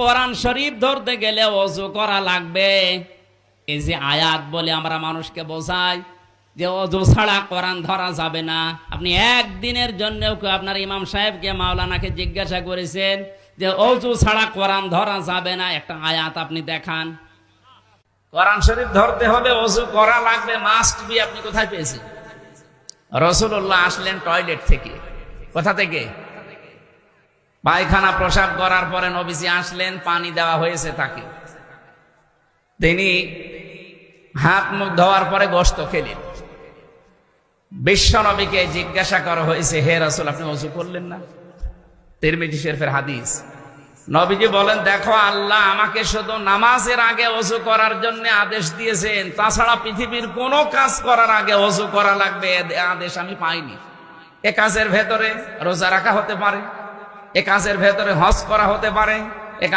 কোরআন শরীফ ধরতে গেলে অজু করা লাগবে। এই যে আয়াত বলে আমরা মানুষকে বোঝাই যে অজু ছাড়া কোরআন ধরা যাবে না। আপনি একদিনের জন্যও কেউ আপনার ইমাম সাহেবকে, মাওলানাকে জিজ্ঞাসা করেছেন যে অজু ছাড়া কোরআন ধরা যাবে না। একটা আয়াত আপনি দেখান। কোরআন শরীফ ধরতে হবে অজু করা লাগবে, মাস্ট বি। আপনি কোথায় পেয়েছেন? রসুল্লাহ আসলেন টয়লেট থেকে। কোথা থেকে? পায়খানা প্রসাব করার পরে নবীজি আসলেন, পানি দেওয়া হয়েছে তাকে। তিনি হাত মুখ ধোয়ার পরে গোস্ত খেলেন। বিশ্ব নবীকে জিজ্ঞাসা করা হয়েছে, হে রাসুল, আপনি অজু করলেন না? তিরমিজি শেরফের হাদিস। নবীজি বলেন, দেখো, আল্লাহ আমাকে শুধু নামাজের আগে অজু করার জন্য আদেশ দিয়েছেন। তাছাড়া পৃথিবীর কোনো কাজ করার আগে অজু করা লাগবে আদেশ আমি পাইনি। এ কাজের ভেতরে রোজা রাখা হতে পারে এ কাজের ভেতরে হজ করা হতে পারে।